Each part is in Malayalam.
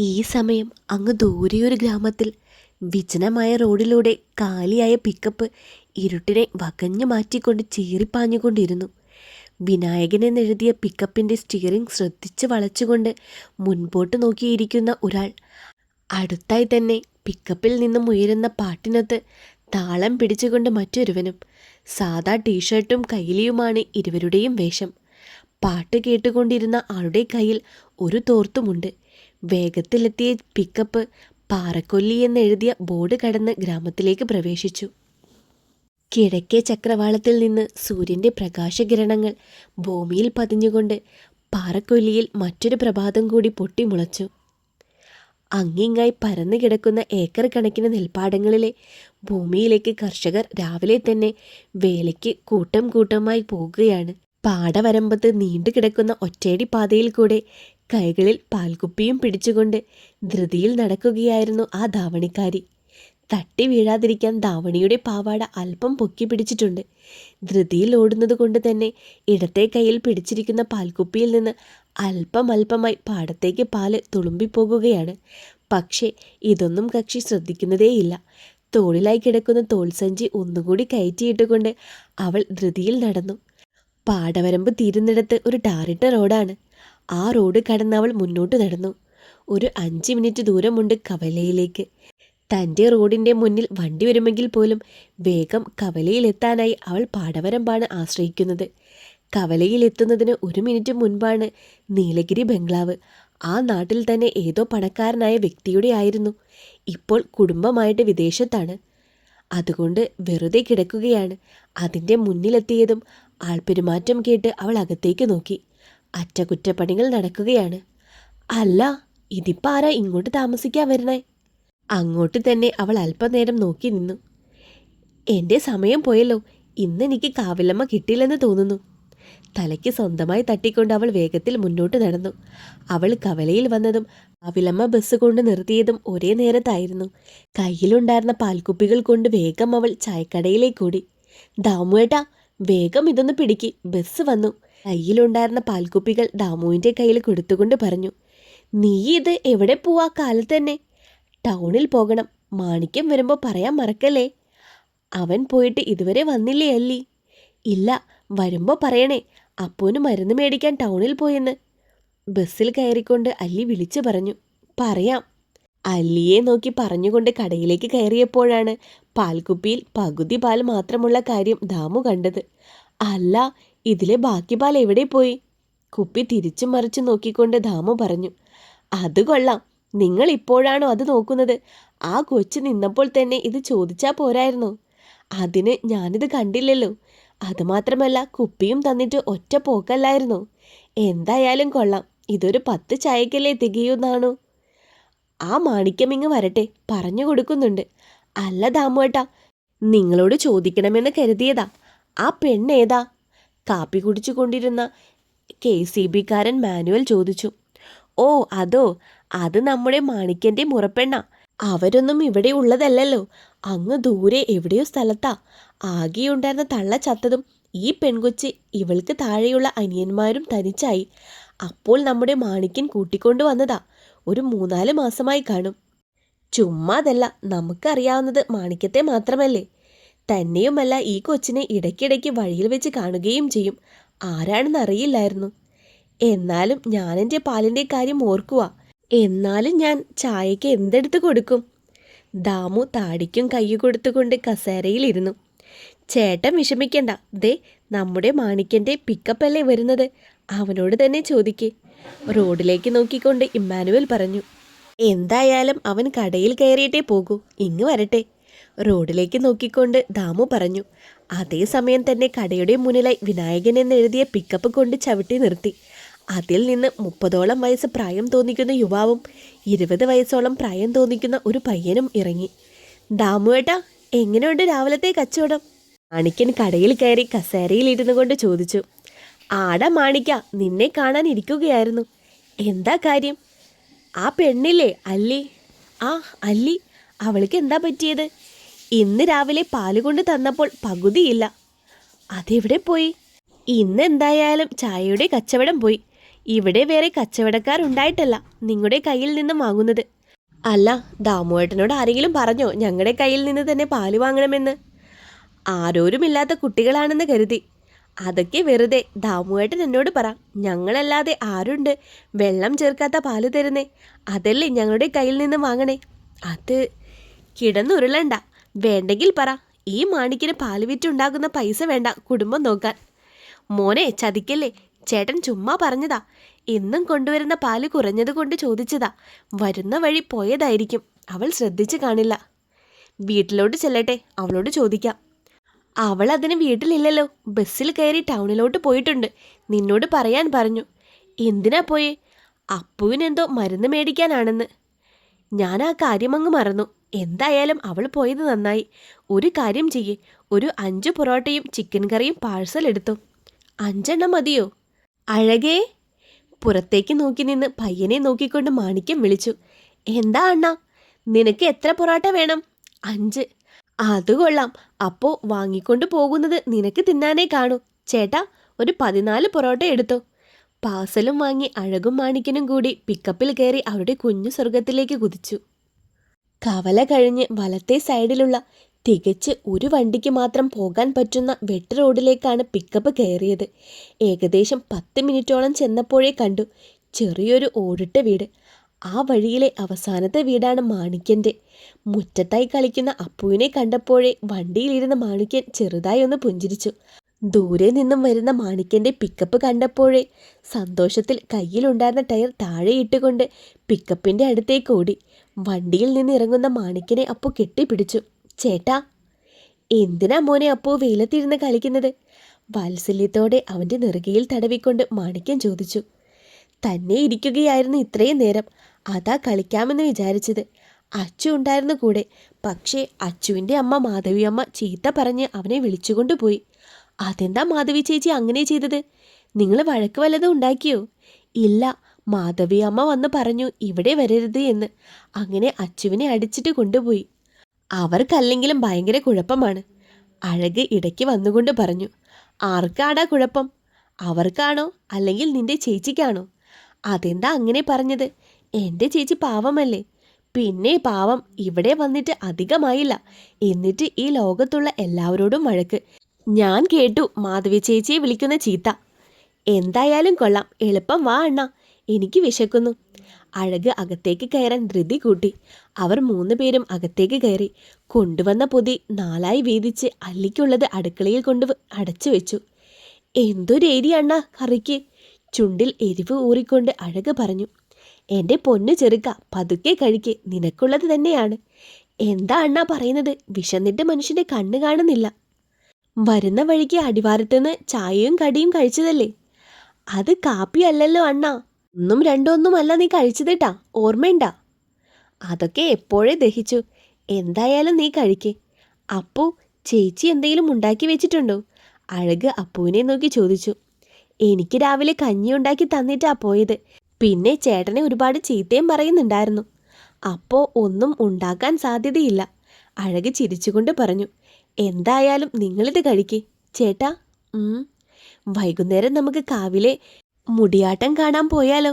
ഈ സമയം അങ്ങ് ദൂരെയൊരു ഗ്രാമത്തിൽ വിജനമായ റോഡിലൂടെ കാലിയായ പിക്കപ്പ് ഇരുട്ടിനെ വകഞ്ഞു മാറ്റിക്കൊണ്ട് ചീറിപ്പാഞ്ഞുകൊണ്ടിരുന്നു. വിനായകൻ നെഴുതിയ പിക്കപ്പിന്റെ സ്റ്റിയറിംഗ് ശ്രദ്ധിച്ച് വളച്ചുകൊണ്ട് മുൻപോട്ട് നോക്കിയിരിക്കുന്ന ഒരാൾ അടുത്തായി തന്നെ പിക്കപ്പിൽ നിന്നും ഉയരുന്ന പാട്ടിനകത്ത് താളം പിടിച്ചുകൊണ്ട് മറ്റൊരുവനും സാദാ ടീഷർട്ടും കൈലിയുമാണ് ഇരുവരുടെയും വേഷം. പാട്ട് കേട്ടുകൊണ്ടിരുന്ന ആളുടെ കയ്യിൽ ഒരു തോർത്തുമുണ്ട്. വേഗത്തിലെത്തിയ പിക്കപ്പ് പാറക്കൊല്ലി എന്നെഴുതിയ ബോർഡ് കടന്ന് ഗ്രാമത്തിലേക്ക് പ്രവേശിച്ചു. കിഴക്കേ ചക്രവാളത്തിൽ നിന്ന് സൂര്യന്റെ പ്രകാശകിരണങ്ങൾ ഭൂമിയിൽ പതിഞ്ഞുകൊണ്ട് പാറക്കൊല്ലിയിൽ മറ്റൊരു പ്രഭാതം കൂടി പൊട്ടിമുളച്ചു അങ്ങിങ്ങായി പരന്നു കിടക്കുന്ന ഏക്കർ കണക്കിന് നെൽപ്പാടങ്ങളിലെ ഭൂമിയിലേക്ക് കർഷകർ രാവിലെ തന്നെ വേലയ്ക്ക് കൂട്ടം കൂട്ടമായി പോകുകയാണ് പാടവരമ്പത്ത് നീണ്ടുകിടക്കുന്ന ഒറ്റയടി പാതയിൽ കൂടെ കൈകളിൽ പാൽകുപ്പിയും പിടിച്ചുകൊണ്ട് ധൃതിയിൽ നടക്കുകയായിരുന്നു ആ ധാവണിക്കാരി. തട്ടി വീഴാതിരിക്കാൻ ധാവണിയുടെ പാവാട അല്പം പൊക്കി പിടിച്ചിട്ടുണ്ട്. ധൃതിയിൽ ഓടുന്നത് കൊണ്ട് തന്നെ ഇടത്തെ കയ്യിൽ പിടിച്ചിരിക്കുന്ന പാൽക്കുപ്പിയിൽ നിന്ന് അല്പം അല്പമായി പാടത്തേക്ക് പാൽ തുളുമ്പിപ്പോകുകയാണ്. പക്ഷേ ഇതൊന്നും കക്ഷി ശ്രദ്ധിക്കുന്നതേയില്ല. തോളിലായി കിടക്കുന്ന തോൾസഞ്ചി ഒന്നുകൂടി കയറ്റിയിട്ടുകൊണ്ട് അവൾ ധൃതിയിൽ നടന്നു. പാടവരമ്പ് തീരുന്നിടത്ത് ഒരു ടാറിട്ട റോഡാണ്. ആ റോഡ് കടന്ന് അവൾ മുന്നോട്ട് നടന്നു. ഒരു അഞ്ച് മിനിറ്റ് ദൂരമുണ്ട് കവലയിലേക്ക്. തന്റെ റോഡിന്റെ മുന്നിൽ വണ്ടി വരുമെങ്കിൽ പോലും വേഗം കവലയിലെത്താനായി അവൾ പാടവരമ്പാണ് ആശ്രയിക്കുന്നത്. കവലയിലെത്തുന്നതിന് ഒരു മിനിറ്റ് മുൻപാണ് നീലഗിരി ബംഗ്ലാവ്. ആ നാട്ടിൽ തന്നെ ഏതോ പണക്കാരനായ വ്യക്തിയുടെ ആയിരുന്നു. ഇപ്പോൾ കുടുംബമായിട്ട് വിദേശത്താണ്. അതുകൊണ്ട് വെറുതെ കിടക്കുകയാണ്. അതിന്റെ മുന്നിലെത്തിയതും ആൾപെരുമാറ്റം കേട്ട് അവൾ അകത്തേക്ക് നോക്കി. അറ്റകുറ്റപ്പണികൾ നടക്കുകയാണ്. അല്ല ഇതിപ്പോൾ ആരാ ഇങ്ങോട്ട് താമസിക്കാൻ വരണേ അങ്ങോട്ട് തന്നെ അവൾ അല്പനേരം നോക്കി നിന്നു. എന്റെ സമയം പോയല്ലോ. ഇന്ന് എനിക്ക് കാവിലമ്മ കിട്ടിയില്ലെന്ന് തോന്നുന്നു. തലയ്ക്ക് സ്വന്തമായി തട്ടിക്കൊണ്ട് അവൾ വേഗത്തിൽ മുന്നോട്ട് നടന്നു. അവൾ കവലയിൽ വന്നതും കാവിലമ്മ ബസ് കൊണ്ട് നിർത്തിയതും ഒരേ നേരത്തായിരുന്നു. കയ്യിലുണ്ടായിരുന്ന പാൽക്കുപ്പികൾ കൊണ്ട് വേഗം അവൾ ചായക്കടയിലേക്ക് ഓടി. ദാമുവേട്ടാ വേഗം ഇതൊന്ന് പിടിക്ക്. ബസ് വന്നു. കയ്യിലുണ്ടായിരുന്ന പാൽക്കുപ്പികൾ ദാമുവിന്റെ കയ്യിൽ കൊടുത്തുകൊണ്ട് പറഞ്ഞു നീ ഇത് എവിടെ പോവാ കാലത്ത് തന്നെ ടൗണിൽ പോകണം. മാണിക്യം വരുമ്പോൾ പറയാൻ മറക്കല്ലേ? അവൻ പോയിട്ട് ഇതുവരെ വന്നില്ലേ അല്ലി? ഇല്ല വരുമ്പോൾ പറയണേ. അപ്പോന് മരുന്ന് മേടിക്കാൻ ടൗണിൽ പോയെന്ന്. ബസ്സിൽ കയറിക്കൊണ്ട് അല്ലി വിളിച്ചു പറഞ്ഞു പറയാം. അല്ലിയെ നോക്കി പറഞ്ഞുകൊണ്ട് കടയിലേക്ക് കയറിയപ്പോഴാണ് പാൽക്കുപ്പിയിൽ പകുതി പാൽ മാത്രമുള്ള കാര്യം ദാമു കണ്ടത്. അല്ല ഇതിലെ ബാക്കി പാൽ എവിടെ പോയി? കുപ്പി തിരിച്ചു മറിച്ചു നോക്കിക്കൊണ്ട് ദാമു പറഞ്ഞു അത് കൊള്ളാം. നിങ്ങൾ ഇപ്പോഴാണോ അത് നോക്കുന്നത്? ആ കൊച്ചു നിന്നപ്പോൾ തന്നെ ഇത് ചോദിച്ചാൽ പോരായിരുന്നു. അതിന് ഞാനിത് കണ്ടില്ലല്ലോ. അതുമാത്രമല്ല കുപ്പിയും തന്നിട്ട് ഒറ്റ പോക്കല്ലായിരുന്നു. എന്തായാലും കൊള്ളാം. ഇതൊരു പത്ത് ചായക്കല്ലേ തികയുന്നാണോ ആ മാണിക്യമിങ് വരട്ടെ. പറഞ്ഞു കൊടുക്കുന്നുണ്ട്. അല്ല ദാമുവേട്ടാ നിങ്ങളോട് ചോദിക്കണമെന്ന് കരുതിയതാ. ആ പെണ്ണേതാ? കാപ്പി കുടിച്ചു കൊണ്ടിരുന്ന കെ സി ബിക്കാരൻ മാനുവൽ ചോദിച്ചു. ഓ അതോ? അത് നമ്മുടെ മാണിക്കന്റെ മുറപ്പെണ്ണ. അവരൊന്നും ഇവിടെ ഉള്ളതല്ലല്ലോ. അങ്ങ് ദൂരെ എവിടെയോ സ്ഥലത്താ. ആകെയുണ്ടായിരുന്ന തള്ള ചത്തതും ഈ പെൺകൊച്ച് ഇവൾക്ക് താഴെയുള്ള അനിയന്മാരും തനിച്ചായി. അപ്പോൾ നമ്മുടെ മാണിക്കൻ കൂട്ടിക്കൊണ്ടു വന്നതാ. ഒരു മൂന്നാൽ മാസമായി കാണും. ചുമ്മാതല്ല നമുക്കറിയാവുന്നത് മാണിക്കത്തെ മാത്രമല്ലേ. തന്നെയുമല്ല ഈ കൊച്ചിനെ ഇടയ്ക്കിടയ്ക്ക് വഴിയിൽ വെച്ച് കാണുകയും ചെയ്യും. ആരാണെന്ന് അറിയില്ലായിരുന്നു. എന്നാലും ഞാൻ എന്റെ പാലിന്റെ കാര്യം ഓർക്കുക എന്നാലും ഞാൻ ചായയ്ക്ക് എന്തെടുത്ത് കൊടുക്കും? ദാമു താടിക്കും കൈ കൊടുത്തുകൊണ്ട് കസേരയിലിരുന്നു ചേട്ടൻ വിഷമിക്കണ്ട. ദേ നമ്മുടെ മാണിക്കന്റെ പിക്കപ്പല്ലേ വരുന്നത്? അവനോട് തന്നെ ചോദിക്കേ. റോഡിലേക്ക് നോക്കിക്കൊണ്ട് ഇമ്മാനുവൽ പറഞ്ഞു. എന്തായാലും അവൻ കടയിൽ കയറിയിട്ടേ പോകൂ. ഇങ്ങ് വരട്ടെ. റോഡിലേക്ക് നോക്കിക്കൊണ്ട് ദാമു പറഞ്ഞു. അതേസമയം തന്നെ കടയുടെ മുന്നിലായി വിനായകൻ എന്നെഴുതിയ പിക്കപ്പ് കൊണ്ട് ചവിട്ടി നിർത്തി. അതിൽ നിന്ന് മുപ്പതോളം വയസ്സ് പ്രായം തോന്നിക്കുന്ന യുവാവും ഇരുപത് വയസ്സോളം പ്രായം തോന്നിക്കുന്ന ഒരു പയ്യനും ഇറങ്ങി. ദാമു ദാമുവേട്ടാ എങ്ങനെയുണ്ട് രാവിലത്തെ കച്ചവടം? മാണിക്കൻ കടയിൽ കയറി കസേരയിൽ ഇരുന്നു കൊണ്ട് ചോദിച്ചു. ആട മാണിക്ക നിന്നെ കാണാൻ ഇരിക്കുകയായിരുന്നു. എന്താ കാര്യം? ആ പെണ്ണില്ലേ അല്ലി. ആ അല്ലി. അവൾക്ക് എന്താ പറ്റിയത്? ഇന്ന് രാവിലെ പാൽ കൊണ്ട് തന്നപ്പോൾ പകുതിയില്ല. അതെവിടെ പോയി? ഇന്ന് എന്തായാലും ചായയുടെ കച്ചവടം പോയി. ഇവിടെ വേറെ കച്ചവടക്കാരുണ്ടായിട്ടല്ല നിങ്ങളുടെ കയ്യിൽ നിന്ന് വാങ്ങുന്നത്. അല്ല ദാമുവേട്ടനോട് ആരെങ്കിലും പറഞ്ഞോ ഞങ്ങളുടെ കയ്യിൽ നിന്ന് തന്നെ പാൽ വാങ്ങണമെന്ന്? ആരോരുമില്ലാത്ത കുട്ടികളാണെന്ന് കരുതി. അതൊക്കെ വെറുതെ ദാമുവേട്ടൻ എന്നോട് പറ. ഞങ്ങളല്ലാതെ ആരുണ്ട് വെള്ളം ചേർക്കാത്ത പാൽ തരുന്നേ? അതല്ലേ ഞങ്ങളുടെ കയ്യിൽ നിന്ന് വാങ്ങണേ? അത് കിടന്നുരുളണ്ട. വേണ്ടെങ്കിൽ പറ. ഈ മാണിക്കിന് പാൽ വിറ്റുണ്ടാകുന്ന പൈസ വേണ്ട. കുടുംബം നോക്കാൻ. മോനെ ചതിക്കല്ലേ? ചേട്ടൻ ചുമ്മാ പറഞ്ഞതാ. എന്നും കൊണ്ടുവരുന്ന പാൽ കുറഞ്ഞത് കൊണ്ട് ചോദിച്ചതാ. വരുന്ന വഴി പോയതായിരിക്കും. അവൾ ശ്രദ്ധിച്ചു കാണില്ല. വീട്ടിലോട്ട് ചെല്ലട്ടെ. അവളോട് ചോദിക്കാം. അവൾ അതിന് വീട്ടിലില്ലല്ലോ. ബസ്സിൽ കയറി ടൗണിലോട്ട് പോയിട്ടുണ്ട്. നിന്നോട് പറയാൻ പറഞ്ഞു. എന്തിനാ പോയേ? അപ്പുവിനെന്തോ മരുന്ന് മേടിക്കാനാണെന്ന്. ഞാൻ ആ കാര്യമങ്ങ് മറന്നു. എന്തായാലും അവൾ പോയത് നന്നായി. ഒരു കാര്യം ചെയ്യേ. ഒരു അഞ്ച് പൊറോട്ടയും ചിക്കൻ കറിയും പാഴ്സൽ എടുത്തു. അഞ്ചെണ്ണം മതിയോ? അഴകേ. പുറത്തേക്ക് നോക്കി നിന്ന് പയ്യനെ നോക്കിക്കൊണ്ട് മാണിക്യം വിളിച്ചു. എന്താ അണ്ണ? നിനക്ക് എത്ര പൊറോട്ട വേണം? അഞ്ച്. അത് കൊള്ളാം. അപ്പോ വാങ്ങിക്കൊണ്ട് പോകുന്നത് നിനക്ക് തിന്നാനേ കാണൂ. ചേട്ടാ ഒരു പതിനാല് പൊറോട്ട എടുത്തു. പാസലും വാങ്ങി അഴകും മാണിക്കനും കൂടി പിക്കപ്പിൽ കയറി അവരുടെ കുഞ്ഞു സ്വർഗത്തിലേക്ക് കുതിച്ചു. കവല കഴിഞ്ഞ് വലത്തെ സൈഡിലുള്ള തികച്ച് ഒരു വണ്ടിക്ക് മാത്രം പോകാൻ പറ്റുന്ന വെട്ട് റോഡിലേക്കാണ് പിക്കപ്പ് കയറിയത്. ഏകദേശം പത്ത് മിനിറ്റോളം ചെന്നപ്പോഴേ കണ്ടു ചെറിയൊരു ഓടിട്ട വീട്. ആ വഴിയിലെ അവസാനത്തെ വീടാണ് മാണിക്യന്റെ. മുറ്റത്തായി കളിക്കുന്ന അപ്പുവിനെ കണ്ടപ്പോഴേ വണ്ടിയിലിരുന്ന മാണിക്യൻ ചെറുതായി ഒന്ന് പുഞ്ചിരിച്ചു. ദൂരെ നിന്നും വരുന്ന മാണിക്കന്റെ പിക്കപ്പ് കണ്ടപ്പോഴേ സന്തോഷത്തിൽ കയ്യിലുണ്ടായിരുന്ന ടയർ താഴെ ഇട്ടുകൊണ്ട് പിക്കപ്പിന്റെ അടുത്തേക്ക് ഓടി. വണ്ടിയിൽ നിന്ന് ഇറങ്ങുന്ന മാണിക്കനെ അപ്പു കെട്ടിപ്പിടിച്ചു. ചേട്ടാ എന്തിനാ മോനെ അപ്പോ വെയിലത്തിരുന്ന് കളിക്കുന്നത്? വാത്സല്യത്തോടെ അവന്റെ നെറുകയിൽ തടവിക്കൊണ്ട് മാണിക്യൻ ചോദിച്ചു. തന്നെ ഇരിക്കുകയായിരുന്നു ഇത്രയും നേരം. അതാ കളിക്കാമെന്ന് വിചാരിച്ചത്. അച്ചു ഉണ്ടായിരുന്നു കൂടെ. പക്ഷേ അച്ചുവിന്റെ അമ്മ മാധവിയമ്മ ചീത്ത പറഞ്ഞ് അവനെ വിളിച്ചുകൊണ്ടുപോയി. അതെന്താ മാധവി ചേച്ചി അങ്ങനെ ചെയ്തത്? നിങ്ങൾ വഴക്ക് വല്ലതും ഉണ്ടാക്കിയോ? ഇല്ല മാധവി അമ്മ വന്ന് പറഞ്ഞു ഇവിടെ വരരുത് എന്ന്. അങ്ങനെ അച്ചുവിനെ അടിച്ചിട്ട് കൊണ്ടുപോയി. അവർക്കല്ലെങ്കിലും ഭയങ്കര കുഴപ്പമാണ്. അഴക് ഇടയ്ക്ക് വന്നുകൊണ്ട് പറഞ്ഞു ആർക്കാടാ കുഴപ്പം? അവർക്കാണോ അല്ലെങ്കിൽ നിന്റെ ചേച്ചിക്കാണോ? അതെന്താ അങ്ങനെ പറഞ്ഞത്? എന്റെ ചേച്ചി പാവമല്ലേ? പിന്നെ പാവം ഇവിടെ വന്നിട്ട് അധികമായില്ല. എന്നിട്ട് ഈ ലോകത്തുള്ള എല്ലാവരോടും വഴക്ക്. ഞാൻ കേട്ടു മാധവി ചേച്ചിയെ വിളിക്കുന്ന ചീത്ത. എന്തായാലും കൊള്ളാം. എളുപ്പം വാ അണ്ണ. എനിക്ക് വിശക്കുന്നു. അഴക് അകത്തേക്ക് കയറാൻ ധൃതി കൂട്ടി. അവർ മൂന്ന് പേരും അകത്തേക്ക് കയറി. കൊണ്ടുവന്ന പൊതി നാലായി വീതിച്ച് അല്ലിക്കുള്ളത് അടുക്കളയിൽ കൊണ്ട് അടച്ചു വെച്ചു. എന്തൊരു എരി അണ്ണ കറിക്ക്. ചുണ്ടിൽ എരിവ് ഊറിക്കൊണ്ട് അഴക് പറഞ്ഞു. എന്റെ പൊന്നു ചെറുക്ക പതുക്കെ കഴിക്ക്. നിനക്കുള്ളത് തന്നെയാണ്. എന്താ അണ്ണ പറയുന്നത്? വിശന്നിട്ട് മനുഷ്യന്റെ കണ്ണ് കാണുന്നില്ല. വരുന്ന വഴിക്ക് അടിവാരത്തുനിന്ന് ചായയും കടിയും കഴിച്ചതല്ലേ? അത് കാപ്പി അല്ലല്ലോ അണ്ണ. ഒന്നും രണ്ടൊന്നും അല്ല നീ കഴിച്ചതിട്ടാ ഓർമ്മയുണ്ട? അതൊക്കെ എപ്പോഴേ ദഹിച്ചു. എന്തായാലും നീ കഴിക്കേ. അപ്പു ചേച്ചി എന്തെങ്കിലും ഉണ്ടാക്കി വെച്ചിട്ടുണ്ടോ? അഴക് അപ്പുവിനെ നോക്കി ചോദിച്ചു. എനിക്ക് രാവിലെ കഞ്ഞി ഉണ്ടാക്കി തന്നിട്ടാ പോയത്. പിന്നെ ചേട്ടനെ ഒരുപാട് ചീത്തയും പറയുന്നുണ്ടായിരുന്നു. അപ്പോ ഒന്നും ഉണ്ടാക്കാൻ സാധ്യതയില്ല. അഴക് ചിരിച്ചുകൊണ്ട് പറഞ്ഞു. എന്തായാലും നിങ്ങളിത് കഴിക്ക്. ചേട്ടാ വൈകുന്നേരം നമുക്ക് കാവിലെ മുടിയാട്ടം കാണാൻ പോയാലോ?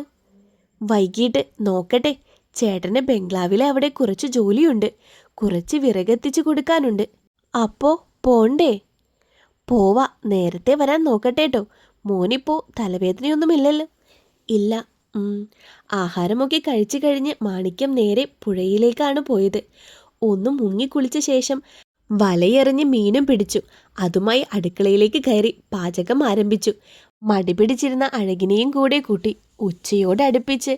വൈകിട്ട് നോക്കട്ടെ. ചേട്ടന് ബംഗ്ലാവിലെ അവിടെ കുറച്ച് ജോലിയുണ്ട്. കുറച്ച് വിറകെത്തിച്ചു കൊടുക്കാനുണ്ട്. അപ്പോ പോണ്ടേ? പോവാ. നേരത്തെ വരാൻ നോക്കട്ടേട്ടോ. മോനിപ്പോ തലവേദനയൊന്നുമില്ലല്ലോ. ഇല്ല. ആഹാരമൊക്കെ കഴിച്ചു കഴിഞ്ഞ് മാണിക്യം നേരെ പുഴയിലേക്കാണ് പോയത്. ഒന്ന് മുങ്ങിക്കുളിച്ച ശേഷം വലയെറിഞ്ഞ് മീനും പിടിച്ചു. അതുമായി അടുക്കളയിലേക്ക് കയറി പാചകം ആരംഭിച്ചു. മടി പിടിച്ചിരുന്ന അഴകിനെയും കൂടെ കൂട്ടി ഉച്ചയോടെ അടുപ്പിച്ച്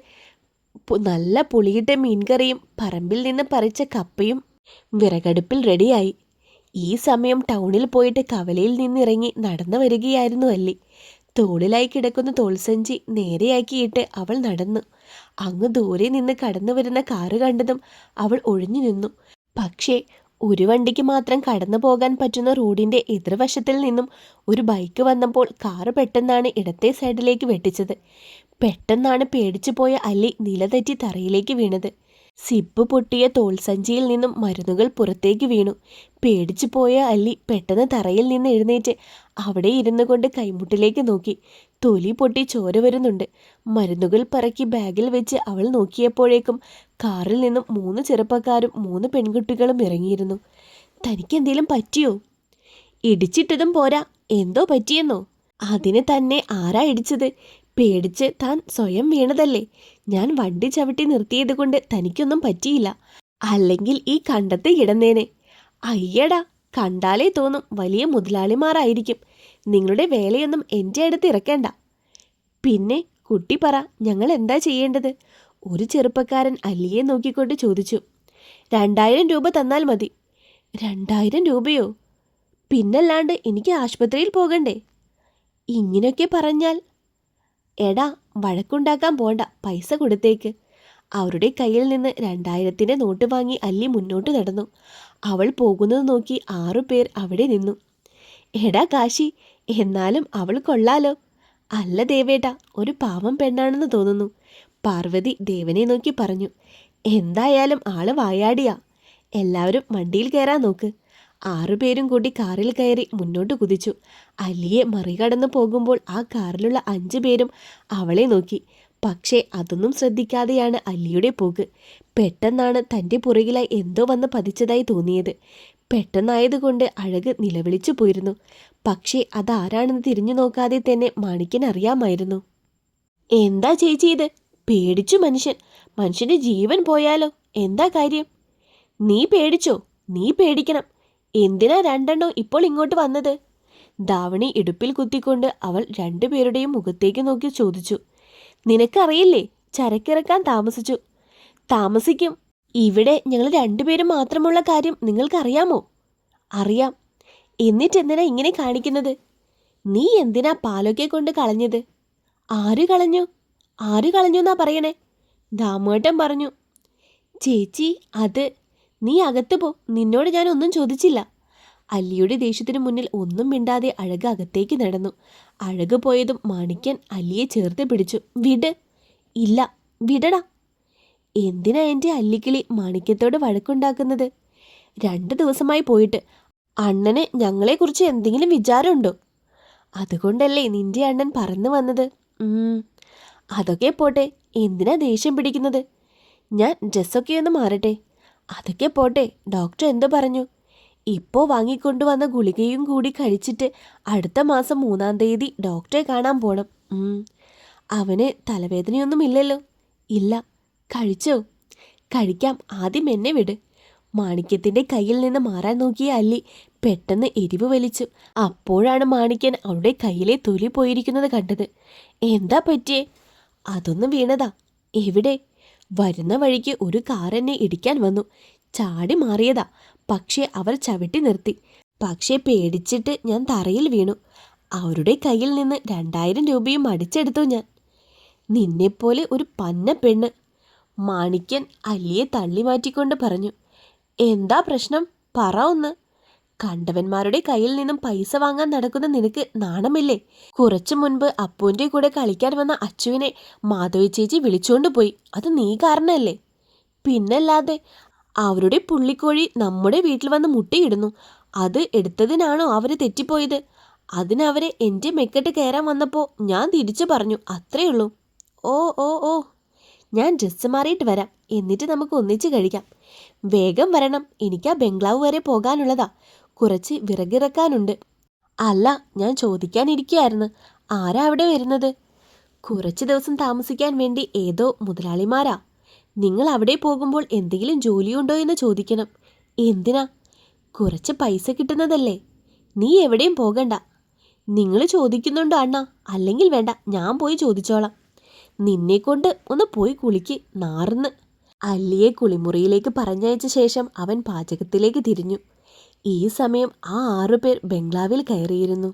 നല്ല പുളിയിട്ട മീൻകറിയും പറമ്പിൽ നിന്ന് പറിച്ച കപ്പയും വിറകടുപ്പിൽ റെഡിയായി. ഈ സമയം ടൗണിൽ പോയിട്ട് കവലയിൽ നിന്നിറങ്ങി നടന്നു വരികയായിരുന്നു അല്ലി. തോളിലായി കിടക്കുന്ന തോൾസഞ്ചി നേരെയാക്കിയിട്ട് അവൾ നടന്നു. അങ്ങ് ദൂരെ നിന്ന് കടന്നു വരുന്ന കാറ് കണ്ടതും അവൾ ഒഴിഞ്ഞു നിന്നു. പക്ഷേ ഒരു വണ്ടിക്ക് മാത്രം കടന്നു പോകാൻ പറ്റുന്ന റോഡിന്റെ എതിർവശത്തിൽ നിന്നും ഒരു ബൈക്ക് വന്നപ്പോൾ കാറ് പെട്ടെന്നാണ് ഇടത്തെ സൈഡിലേക്ക് വെട്ടിച്ചത്. പെട്ടെന്നാണ് പേടിച്ചു പോയ അല്ലി നിലതെറ്റി തറയിലേക്ക് വീണത്. സിപ്പ് പൊട്ടിയ തോൾസഞ്ചിയിൽ നിന്നും മരുന്നുകൾ പുറത്തേക്ക് വീണു. പേടിച്ചു പോയ അല്ലി പെട്ടെന്ന് തറയിൽ നിന്ന് എഴുന്നേറ്റ് അവിടെ ഇരുന്നു കൊണ്ട് കൈമുട്ടിലേക്ക് നോക്കി. തൊലി പൊട്ടി ചോര വരുന്നുണ്ട്. മരുന്നുകൾ പറക്കി ബാഗിൽ വെച്ച് അവൾ നോക്കിയപ്പോഴേക്കും കാറിൽ നിന്നും മൂന്ന് ചെറുപ്പക്കാരും മൂന്ന് പെൺകുട്ടികളും ഇറങ്ങിയിരുന്നു. തനിക്ക് തനിക്കെന്തേലും പറ്റിയോ? ഇടിച്ചിട്ടതും പോരാ. എന്തോ പറ്റിയെന്നോ? അതിന് തന്നെ ആരാ ഇടിച്ചത്? പേടിച്ച് താൻ സ്വയം വീണതല്ലേ. ഞാൻ വണ്ടി ചവിട്ടി നിർത്തിയത് കൊണ്ട് തനിക്കൊന്നും പറ്റിയില്ല. അല്ലെങ്കിൽ ഈ കണ്ടത്ത് കിടന്നേനെ. അയ്യടാ. കണ്ടാലേ തോന്നും വലിയ മുതലാളിമാരായിരിക്കും. നിങ്ങളുടെ വേലയൊന്നും എന്റെ അടുത്ത് ഇറക്കേണ്ട. പിന്നെ കുട്ടി പറ ഞങ്ങൾ എന്താ ചെയ്യേണ്ടത്? ഒരു ചെറുപ്പക്കാരൻ അല്ലിയെ നോക്കിക്കൊണ്ട് ചോദിച്ചു. രണ്ടായിരം രൂപ തന്നാൽ മതി. രണ്ടായിരം രൂപയോ? പിന്നല്ലാണ്ട് എനിക്ക് ആശുപത്രിയിൽ പോകണ്ടേ? ഇങ്ങനെയൊക്കെ പറഞ്ഞാൽ? എടാ വഴക്കുണ്ടാക്കാൻ പോണ്ട. പൈസ കൊടുത്തേക്ക്. അവരുടെ കയ്യിൽ നിന്ന് രണ്ടായിരത്തിന്റെ നോട്ട് വാങ്ങി അല്ലി മുന്നോട്ട് നടന്നു. അവൾ പോകുന്നത് നോക്കി ആറു പേർ അവിടെ നിന്നു. എടാ കാശി എന്നാലും അവൾ കൊള്ളാലോ. അല്ല ദേവേട്ട ഒരു പാവം പെണ്ണാണെന്ന് തോന്നുന്നു. പാർവതി ദേവനെ നോക്കി പറഞ്ഞു. എന്തായാലും ആൾ വായാടിയാ. എല്ലാവരും വണ്ടിയിൽ കയറാൻ നോക്ക്. ആറുപേരും കൂടി കാറിൽ കയറി മുന്നോട്ട് കുതിച്ചു. അലിയെ മറികടന്നു പോകുമ്പോൾ ആ കാറിലുള്ള അഞ്ചു പേരും അവളെ നോക്കി. പക്ഷേ അതൊന്നും ശ്രദ്ധിക്കാതെയാണ് അല്ലിയുടെ പോക്ക്. പെട്ടെന്നാണ് തന്റെ പുറകിലായി എന്തോ വന്ന് പതിച്ചതായി തോന്നിയത്. പെട്ടെന്നായതുകൊണ്ട് അഴക് നിലവിളിച്ചു പോയിരുന്നു. പക്ഷേ അതാരാണെന്ന് തിരിഞ്ഞു നോക്കാതെ തന്നെ മാണിക്കൻ അറിയാമായിരുന്നു. എന്താ ചേച്ചി ഇത്? പേടിച്ചു മനുഷ്യൻ. മനുഷ്യന്റെ ജീവൻ പോയാലോ? എന്താ കാര്യം? നീ പേടിച്ചോ? നീ പേടിക്കണം. എന്തിനാ രണ്ടെണ്ണോ ഇപ്പോൾ ഇങ്ങോട്ട് വന്നത്? ദാവണി ഇടുപ്പിൽ കുത്തിക്കൊണ്ട് അവൾ രണ്ടുപേരുടെയും മുഖത്തേക്ക് നോക്കി ചോദിച്ചു. നിനക്കറിയില്ലേ? ചരക്കിറക്കാൻ താമസിച്ചു. താമസിക്കും. ഇവിടെ ഞങ്ങൾ രണ്ടുപേരും മാത്രമുള്ള കാര്യം നിങ്ങൾക്കറിയാമോ? അറിയാം. എന്നിട്ടെന്തിനാ ഇങ്ങനെ കാണിക്കുന്നത്? നീ എന്തിനാ പാലൊക്കെ കൊണ്ട് കളഞ്ഞത്? ആര് കളഞ്ഞു? ആര് കളഞ്ഞു എന്നാ പറയണേ? ദാമേട്ടൻ പറഞ്ഞു. ചേച്ചി അത്. നീ അകത്ത് പോ. നിന്നോട് ഞാൻ ഒന്നും ചോദിച്ചില്ല. അല്ലിയുടെ ദേഷ്യത്തിനു മുന്നിൽ ഒന്നും മിണ്ടാതെ അഴക് അകത്തേക്ക് നടന്നു. അഴക് പോയതും മാണിക്യൻ അല്ലിയെ ചേർത്ത് പിടിച്ചു. വിട്. ഇല്ല. വിടടാ. എന്തിനാ എന്റെ അല്ലിക്കിളി മാണിക്യത്തോട് വഴക്കുണ്ടാക്കുന്നത്? രണ്ട് ദിവസമായി പോയിട്ട്. അണ്ണന് ഞങ്ങളെക്കുറിച്ച് എന്തെങ്കിലും വിചാരമുണ്ടോ? അതുകൊണ്ടല്ലേ നിന്റെ അണ്ണൻ പറന്നു വന്നത്? അതൊക്കെ പോട്ടെ. എന്തിനാ ദേഷ്യം പിടിക്കുന്നത്? ഞാൻ ഡ്രസ്സൊക്കെ ഒന്ന് മാറട്ടെ. അതൊക്കെ പോട്ടെ. ഡോക്ടർ എന്തു പറഞ്ഞു. ഇപ്പോൾ വാങ്ങിക്കൊണ്ടുവന്ന ഗുളികയും കൂടി കഴിച്ചിട്ട് അടുത്ത മാസം മൂന്നാം തീയതി ഡോക്ടറെ കാണാൻ പോണം. അവന് തലവേദനയൊന്നും ഇല്ലല്ലോ ഇല്ല കഴിച്ചോ? കഴിക്കാം ആദ്യം എന്നെ വിട്. മാണിക്യത്തിന്റെ കയ്യിൽ നിന്ന് മാറാൻ നോക്കിയ അല്ലി പെട്ടെന്ന് എരിവ് വലിച്ചു. അപ്പോഴാണ് മാണിക്യൻ അവളുടെ കയ്യിലെ തൊലി പോയിരിക്കുന്നത് കണ്ടത്. എന്താ പറ്റിയേ? അതൊന്നും വീണതാ. എവിടെ? വരുന്ന വഴിക്ക് ഒരു കാർ എന്നെ ഇടിക്കാൻ വന്നു. ചാടി മാറിയതാ. പക്ഷേ അവർ ചവിട്ടി നിർത്തി. പക്ഷേ പേടിച്ചിട്ട് ഞാൻ തറയിൽ വീണു. അവരുടെ കയ്യിൽ നിന്ന് രണ്ടായിരം രൂപയും അടിച്ചെടുത്തു ഞാൻ. നിന്നെപ്പോലെ ഒരു പന്ന പെണ്ണ്. മാണിക്യൻ അല്ലിയെ തള്ളി മാറ്റിക്കൊണ്ട് പറഞ്ഞു എന്താ പ്രശ്നം? പറ ഒന്ന്. കണ്ടവന്മാരുടെ കയ്യിൽ നിന്നും പൈസ വാങ്ങാൻ നടക്കുന്ന നിനക്ക് നാണമില്ലേ? കുറച്ചു മുൻപ് അപ്പൂന്റെ കൂടെ കളിക്കാൻ വന്ന അച്ചുവിനെ മാധവി ചേച്ചി വിളിച്ചുകൊണ്ട് പോയി. അത് നീ കാരണമല്ലേ? പിന്നല്ലാതെ അവരുടെ പുള്ളിക്കോഴി നമ്മുടെ വീട്ടിൽ വന്ന് മുട്ടയിടുന്നു. അത് എടുത്തതിനാണോ അവർ തെറ്റിപ്പോയത്? അതിനവരെ എന്റെ മെക്കെട്ട് കയറാൻ വന്നപ്പോൾ ഞാൻ തിരിച്ചു പറഞ്ഞു അത്രേ ഉള്ളൂ. ഓ ഓ ഓ. ഞാൻ ഡ്രസ്സ് മാറിയിട്ട് വരാം. എന്നിട്ട് നമുക്ക് ഒന്നിച്ച് കഴിക്കാം. വേഗം വരണം. എനിക്ക് ആ ബംഗ്ലാവ് വരെ പോകാനുള്ളതാ. കുറച്ച് വിറകിറക്കാനുണ്ട്. അല്ല ഞാൻ ചോദിക്കാനിരിക്കുകയായിരുന്നു. ആരാ അവിടെ വരുന്നത്? കുറച്ച് ദിവസം താമസിക്കാൻ വേണ്ടി ഏതോ മുതലാളിമാരാ. നിങ്ങൾ അവിടെ പോകുമ്പോൾ എന്തെങ്കിലും ജോലിയുണ്ടോ എന്ന് ചോദിക്കണം. എന്തിനാ? കുറച്ച് പൈസ കിട്ടുന്നതല്ലേ. നീ എവിടെയും പോകണ്ട. നിങ്ങൾ ചോദിക്കുന്നുണ്ടോ അണ്ണ? അല്ലെങ്കിൽ വേണ്ട ഞാൻ പോയി ചോദിച്ചോളാം. നിന്നെക്കൊണ്ട് ഒന്ന് പോയി കുളിക്ക് നാർന്ന്. അല്ലിയെ കുളിമുറിയിലേക്ക് പറഞ്ഞയച്ച ശേഷം അവൻ പാചകത്തിലേക്ക് തിരിഞ്ഞു. ഈ സമയം ആ ആറുപേർ ബംഗ്ലാവിൽ കയറിയിരുന്നു.